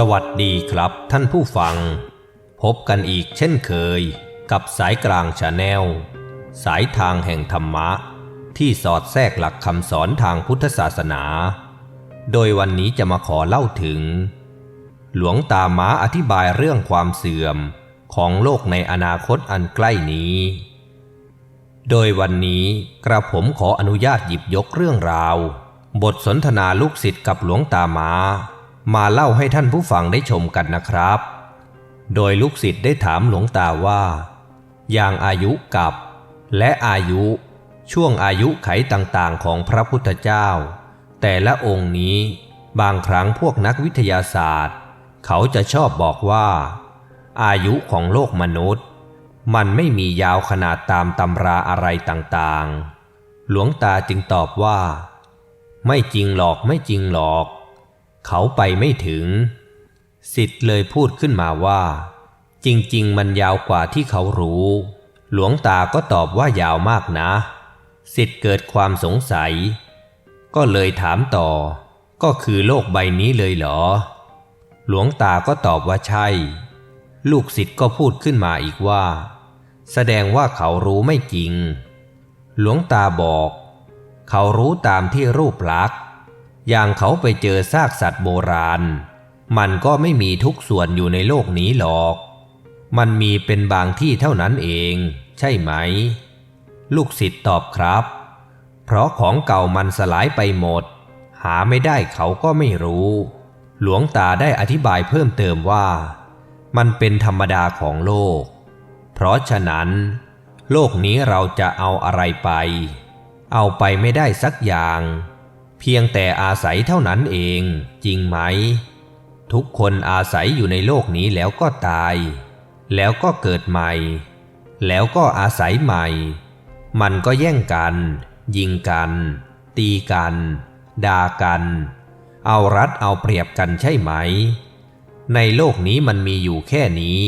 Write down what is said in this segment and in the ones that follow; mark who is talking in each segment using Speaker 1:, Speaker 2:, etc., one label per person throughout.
Speaker 1: สวัสดีครับท่านผู้ฟัง พบกันอีกเช่นเคย กับสายกลางชาแนล สายทางแห่งธรรมะ ที่สอดแทรกหลักคำสอนทางพุทธศาสนา โดยวันนี้จะมาขอเล่าถึง หลวงตาม้าอธิบายเรื่องความเสื่อมของโลกในอนาคตอันใกล้นี้ โดยวันนี้กระผมขออนุญาตหยิบยกเรื่องราว บทสนทนาลูกศิษย์กับหลวงตาม้า มาเล่าให้ท่านผู้ฟังได้ชมกันนะครับ โดยลูกศิษย์ได้ถามหลวงตาว่า อย่างอายุกับ และอายุช่วงอายุไขต่างๆของพระพุทธเจ้า แต่ละองค์นี้บางครั้งพวกนักวิทยาศาสตร์ เขาจะชอบบอกว่า อายุของโลกมนุษย์ มันไม่มียาวขนาดตามตำราอะไรต่างๆ หลวงตาจึงตอบว่า ไม่จริงหรอกไม่จริงหรอก เขาไปไม่ถึง สิทธิ์เลยพูดขึ้นมาว่า จริง ๆ มันยาวกว่าที่เขารู้ หลวงตาก็ตอบว่ายาวมากนะ สิทธิ์เกิดความสงสัย ก็เลยถามต่อ ก็คือโลกใบนี้เลยเหรอ หลวงตาก็ตอบว่าใช่ ลูกศิษย์ก็พูดขึ้นมาอีกว่า แสดงว่าเขารู้ไม่จริง หลวงตาบอก เขารู้ตามที่รูปลักษณ์ อย่างเขาไปเจอซากสัตว์โบราณ มันก็ไม่มีทุกส่วนอยู่ในโลกนี้หรอก มันมีเป็นบางที่เท่านั้นเอง ใช่ไหม ลูกศิษย์ตอบครับ เพราะของเก่ามันสลายไปหมด หาไม่ได้เขาก็ไม่รู้ หลวงตาได้อธิบายเพิ่มเติมว่า มันเป็นธรรมดาของโลก เพราะฉะนั้น โลกนี้เราจะเอาอะไรไป เอาไปไม่ได้สักอย่าง เพียงแต่อาศัยเท่านั้นเอง จริงไหม ทุกคนอาศัยอยู่ในโลกนี้แล้วก็ตาย แล้วก็เกิดใหม่ แล้วก็อาศัยใหม่ มันก็แย่งกัน ยิงกัน ตีกัน ด่ากัน เอารัดเอาเปรียบกันใช่ไหม ในโลกนี้มันมีอยู่แค่นี้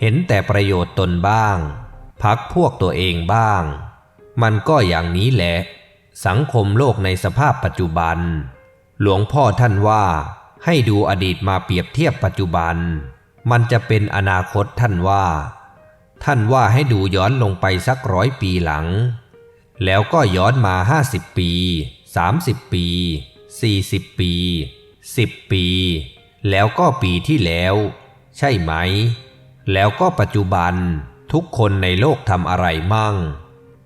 Speaker 1: เห็นแต่ประโยชน์ตนบ้าง พักพวกตัวเองบ้าง มันก็อย่างนี้แหละ สังคมโลกในสภาพปัจจุบัน หลวงพ่อท่านว่าให้ดูอดีตมาเปรียบเทียบปัจจุบัน มันจะเป็นอนาคตท่านว่า ท่านว่าให้ดูย้อนลงไปสักร้อยปีหลัง แล้วก็ย้อนมาห้าสิบปีสามสิบปีสี่สิบปีสิบปี แล้วก็ปีที่แล้ว ใช่ไหม แล้วก็ปัจจุบันทุกคนในโลกทำอะไรมั่ง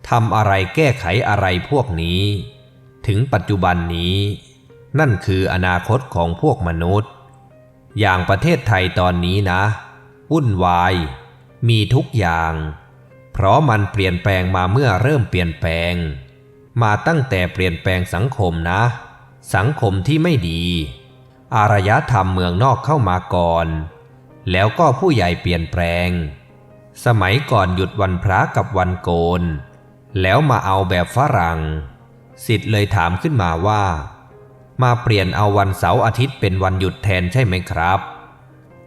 Speaker 1: ทำอะไรแก้ไขอะไรพวกนี้ ถึงปัจจุบันนี้ นั่นคืออนาคตของพวกมนุษย์ อย่างประเทศไทยตอนนี้นะ วุ่นวาย มีทุกอย่าง เพราะมันเปลี่ยนแปลงมาเมื่อเริ่มเปลี่ยนแปลง มาตั้งแต่เปลี่ยนแปลงสังคมนะ สังคมที่ไม่ดี อารยธรรมเมืองนอกเข้ามาก่อน แล้วก็ผู้ใหญ่เปลี่ยนแปลง สมัยก่อนหยุดวันพระกับวันโกน แล้วมาเอาแบบฝรั่งสิทธิ์เลยถามขึ้นมาว่า มาเปลี่ยนเอาวันเสาร์อาทิตย์เป็นวันหยุดแทนใช่ไหมครับ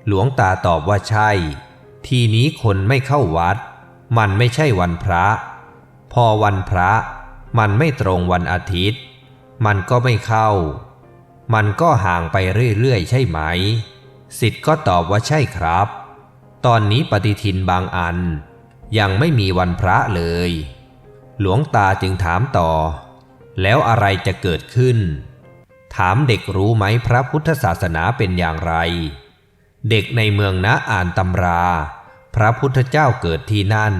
Speaker 1: หลวงตาตอบว่าใช่ ทีนี้คนไม่เข้าวัด มันไม่ใช่วันพระ พอวันพระ มันไม่ตรงวันอาทิตย์ มันก็ไม่เข้า มันก็ห่างไปเรื่อยๆใช่ไหม สิทธิ์ก็ตอบว่าใช่ครับ ตอนนี้ปฏิทินบางอัน ยังไม่มีวันพระเลย หลวงตาจึงถามต่อ แล้วอะไรจะเกิดขึ้น ถามเด็กรู้ไหมพระพุทธศาสนาเป็นอย่างไร เด็กในเมืองนะอ่านตำรา พระพุทธเจ้าเกิดที่นั่น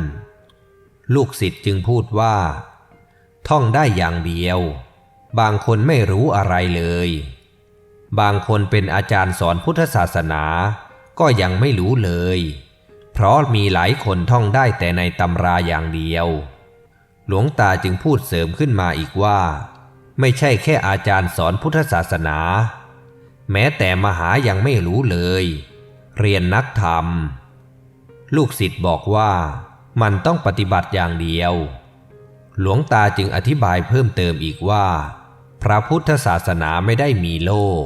Speaker 1: ลูกศิษย์จึงพูดว่า ท่องได้อย่างเดียว บางคนไม่รู้อะไรเลย บางคนเป็นอาจารย์สอนพุทธศาสนา ก็ยังไม่รู้เลย เพราะมีหลายคนท่องได้แต่ในตำราอย่างเดียว หลวงตาจึงพูดเสริมขึ้นมาอีกว่า ไม่ใช่แค่อาจารย์สอนพุทธศาสนา แม้แต่มหายังไม่รู้เลย เรียนนักธรรม ลูกศิษย์บอกว่ามันต้องปฏิบัติอย่างเดียว หลวงตาจึงอธิบายเพิ่มเติมอีกว่า พระพุทธศาสนาไม่ได้มีโลก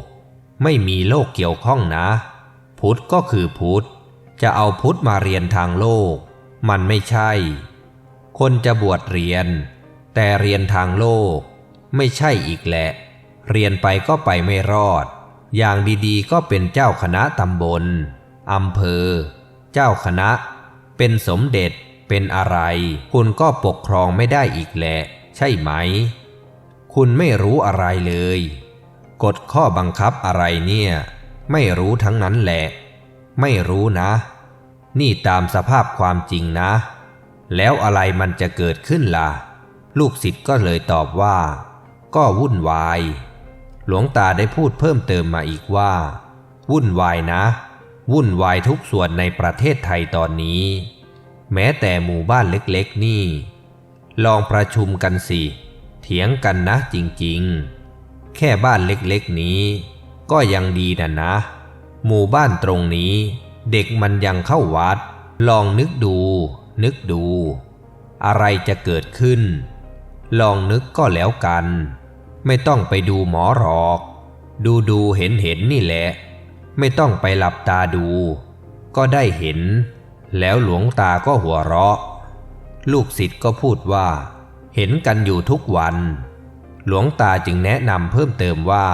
Speaker 1: ไม่มีโลกเกี่ยวข้องนะ พุทธก็คือพุทธจะเอาพุทธมาเรียนทางโลก มันไม่ใช่ คนจะบวชเรียน แต่เรียนทางโลก ไม่ใช่อีกแหละ เรียนไปก็ไปไม่รอด อย่างดีๆก็เป็นเจ้าคณะตำบลอำเภอ เจ้าคณะ เป็นสมเด็จเป็นอะไร คุณก็ปกครองไม่ได้อีกแหละ ใช่ไหม คุณไม่รู้อะไรเลย กฎข้อบังคับอะไรเนี่ย ไม่รู้ทั้งนั้นแหละ ไม่รู้นะ นี่ตามสภาพความจริงนะ แล้วอะไรมันจะเกิดขึ้นล่ะ ลูกศิษย์ก็เลยตอบว่า ก็วุ่นวาย หลวงตาได้พูดเพิ่มเติมมาอีกว่า วุ่นวายนะ วุ่นวายทุกส่วนในประเทศไทยตอนนี้ แม้แต่หมู่บ้านเล็กๆนี่ ลองประชุมกันสิ เถียงกันนะจริงๆ แค่บ้านเล็กๆนี้ ก็ยังดีนะนะ หมู่บ้านตรงนี้ เด็กมันยังเข้าวัด ลองนึกดู นึกดู อะไรจะเกิดขึ้น ลองนึกก็แล้วกัน ไม่ต้องไปดูหมอหรอก ดูดูเห็นเห็นนี่แหละ ไม่ต้องไปหลับตาดู ก็ได้เห็น แล้วหลวงตาก็หัวเราะ ลูกศิษย์ก็พูดว่า เห็นกันอยู่ทุกวัน หลวงตาจึงแนะนำเพิ่มเติมว่า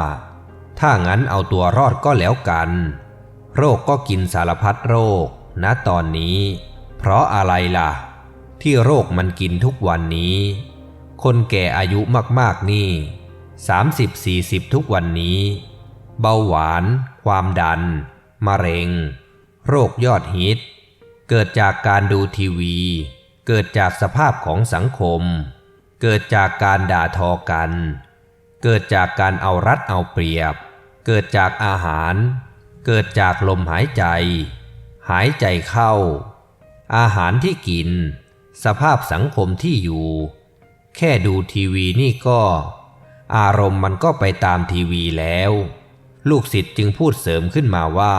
Speaker 1: ถ้างั้นเอาตัวรอดก็แล้วกัน โรคก็กินสารพัดโรค ณตอนนี้ เพราะอะไรล่ะ ที่โรคมันกินทุกวันนี้ คนแก่อายุมากๆนี่ 30-40 ทุกวันนี้ เบาหวาน ความดัน มะเร็ง โรคยอดฮิต เกิดจากการดูทีวี เกิดจากสภาพของสังคม เกิดจากการด่าทอกัน เกิดจากการเอารัดเอาเปรียบ เกิดจากอาหาร เกิดจากลมหายใจ หายใจเข้า อาหารที่กิน สภาพสังคมที่อยู่ แค่ดูทีวีนี่ก็ อารมณ์มันก็ไปตามทีวีแล้ว ลูกศิษย์จึงพูดเสริมขึ้นมาว่า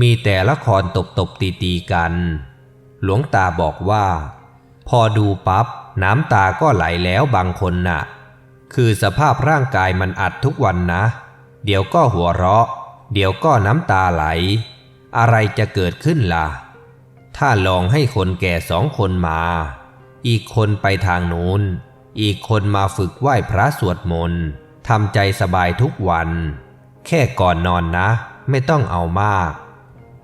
Speaker 1: มีแต่ละครตบตบตีตีกัน หลวงตาบอกว่า พอดูปับ๊บน้ำตาก็ไหลแล้วบางคนน่ะ คือสภาพร่างกายมันอัดทุกวันนะ เดี๋ยวก็หัวเราะ เดี๋ยวก็น้ำตาไหล อะไรจะเกิดขึ้นล่ะ ถ้าลองให้คนแก่สองคนมา อีกคนไปทางนู้น อีกคนมาฝึกไหว้พระสวดมนต์ทำใจสบายทุกวัน แค่ก่อนนอนนะ ไม่ต้องเอามาก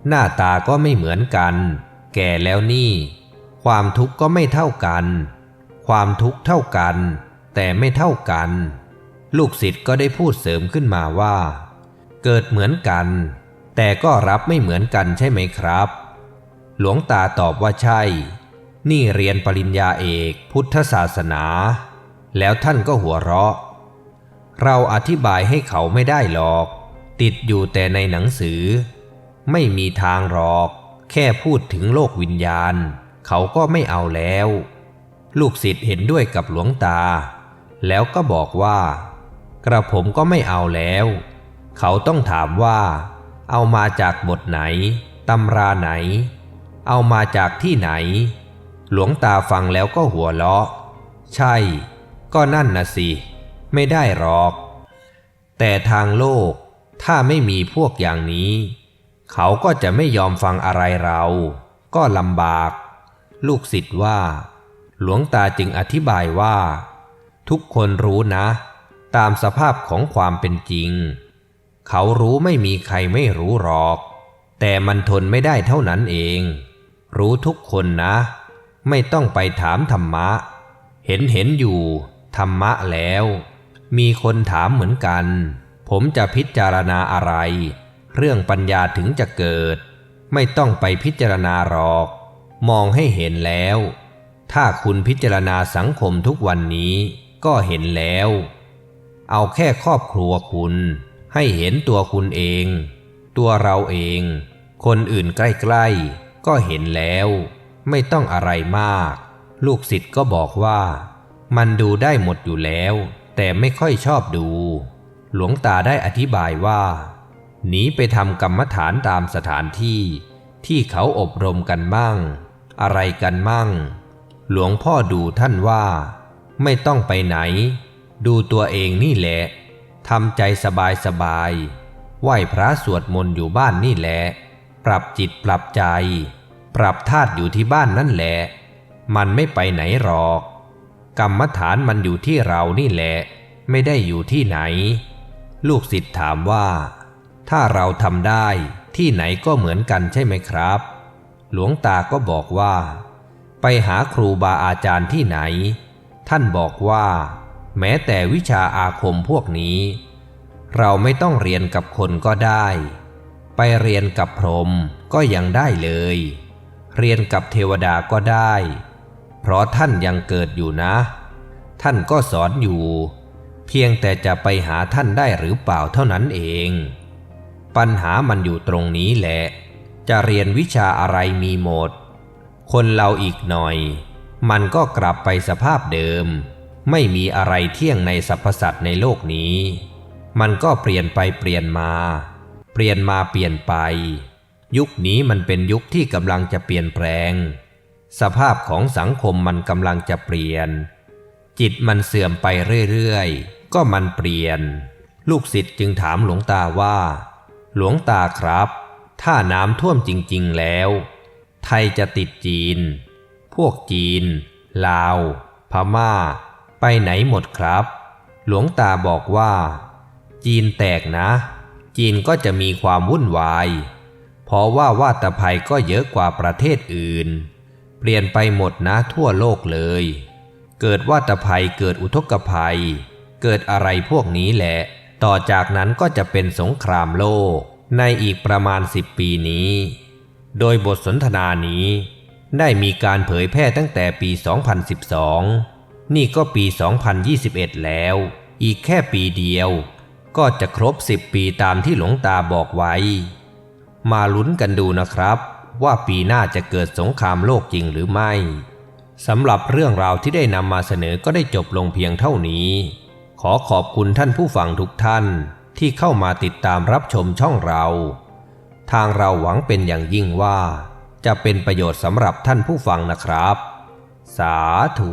Speaker 1: หน้าตาก็ไม่เหมือนกัน แก่แล้วนี่ ความทุกข์ก็ไม่เท่ากัน ความทุกข์เท่ากัน แต่ไม่เท่ากัน ลูกศิษย์ก็ได้พูดเสริมขึ้นมาว่า เกิดเหมือนกัน แต่ก็รับไม่เหมือนกันใช่ไหมครับ หลวงตาตอบว่าใช่ นี่เรียนปริญญาเอกพุทธศาสนา แล้วท่านก็หัวเราะ เราอธิบายให้เขาไม่ได้หรอก ติดอยู่แต่ในหนังสือ ไม่มีทางหรอก แค่พูดถึงโลกวิญญาณ เขาก็ไม่เอาแล้ว ลูกศิษย์เห็นด้วยกับหลวงตา แล้วก็บอกว่า กระผมก็ไม่เอาแล้ว เขาต้องถามว่า เอามาจากบทไหน ตำราไหน เอามาจากที่ไหน หลวงตาฟังแล้วก็หัวเราะ ใช่ ก็นั่นนะสิ ไม่ได้หรอก แต่ทางโลกถ้าไม่มีพวกอย่างนี้ เขาก็จะไม่ยอมฟังอะไรเรา ก็ลำบาก ลูกศิษย์ว่า หลวงตาจึงอธิบายว่า ทุกคนรู้นะ ตามสภาพของความเป็นจริง เขารู้ไม่มีใครไม่รู้หรอก แต่มันทนไม่ได้เท่านั้นเอง รู้ทุกคนนะ ไม่ต้องไปถามธรรมะ เห็นเห็นอยู่ ธรรมะแล้ว มีคนถามเหมือนกัน ผมจะพิจารณาอะไร เรื่องปัญญาถึงจะเกิด ไม่ต้องไปพิจารณาหรอก มองให้เห็นแล้ว ถ้าคุณพิจารณาสังคมทุกวันนี้ก็เห็นแล้ว เอาแค่ครอบครัวคุณ ให้เห็นตัวคุณเอง ตัวเราเอง คนอื่นใกล้ๆ ก็เห็นแล้ว ไม่ต้องอะไรมาก ลูกศิษย์ก็บอกว่า มันดูได้หมดอยู่แล้ว แต่ไม่ค่อยชอบดู หลวงตาได้อธิบายว่า หนีไปทำกรรมฐานตามสถานที่ ที่เขาอบรมกันมั่ง อะไรกันมั่ง หลวงพ่อดูท่านว่า ไม่ต้องไปไหน ดูตัวเองนี่แหละ ทำใจสบายสบายไหว้พระสวดมนต์อยู่บ้านนี่แหละ ปรับจิตปรับใจ ปรับธาตุอยู่ที่บ้านนั่นแหละ มันไม่ไปไหนหรอก กรรมฐานมันอยู่ที่เรานี่แหละ ไม่ได้อยู่ที่ไหน ลูกศิษย์ถามว่า ถ้าเราทำได้ที่ไหนก็เหมือนกันใช่ไหมครับ หลวงตาก็บอกว่า ไปหาครูบาอาจารย์ที่ไหน ท่านบอกว่า แม้แต่วิชาอาคมพวกนี้ เราไม่ต้องเรียนกับคนก็ได้ ไปเรียนกับพรหมก็ยังได้เลย เรียนกับเทวดาก็ได้ เพราะท่านยังเกิดอยู่นะ ท่านก็สอนอยู่ เพียงแต่จะไปหาท่านได้หรือเปล่าเท่านั้นเอง ปัญหามันอยู่ตรงนี้แหละ จะเรียนวิชาอะไรมีหมด คนเราอีกหน่อย มันก็กลับไปสภาพเดิม ไม่มีอะไรเที่ยงในสรรพสัตว์ในโลกนี้ มันก็เปลี่ยนไปเปลี่ยนมา เปลี่ยนมาเปลี่ยนไป ยุคนี้มันเป็นยุคที่กำลังจะเปลี่ยนแปลง สภาพของสังคมมันกำลังจะเปลี่ยน จิตมันเสื่อมไปเรื่อยๆ ก็มันเปลี่ยน ลูกศิษย์จึงถามหลวงตาว่า หลวงตาครับ ถ้าน้ำท่วมจริง ๆแล้ว ไทยจะติดจีน พวกจีน ลาว พม่า ไปไหนหมดครับ หลวงตาบอกว่า จีนแตกนะ จีนก็จะมีความวุ่นวาย เพราะว่าวาตภัยก็เยอะกว่าประเทศอื่น เปลี่ยนไปหมดนะทั่วโลกเลย เกิดวาตภัยเกิดอุทกภัย เกิดอะไรพวกนี้แหละ ต่อจากนั้นก็จะเป็นสงครามโลกในอีกประมาณสิบปีนี้ โดยบทสนทนานี้ได้มีการเผยแพร่ตั้งแต่ปี 2012 นี่ก็ปี 2021 แล้ว อีกแค่ปีเดียว ก็จะครบ 10 ปีตามที่หลวงตาบอกไว้ มาลุ้นกันดูนะครับ ว่าปีหน้าจะเกิดสงครามโลกจริงหรือไม่สำหรับเรื่องราวที่ได้นำมาเสนอก็ได้จบลงเพียงเท่านี้ ขอขอบคุณท่านผู้ฟังทุกท่านที่เข้ามาติดตามรับชมช่องเรา ทางเราหวังเป็นอย่างยิ่งว่า จะเป็นประโยชน์สำหรับท่านผู้ฟังนะครับ สาธุ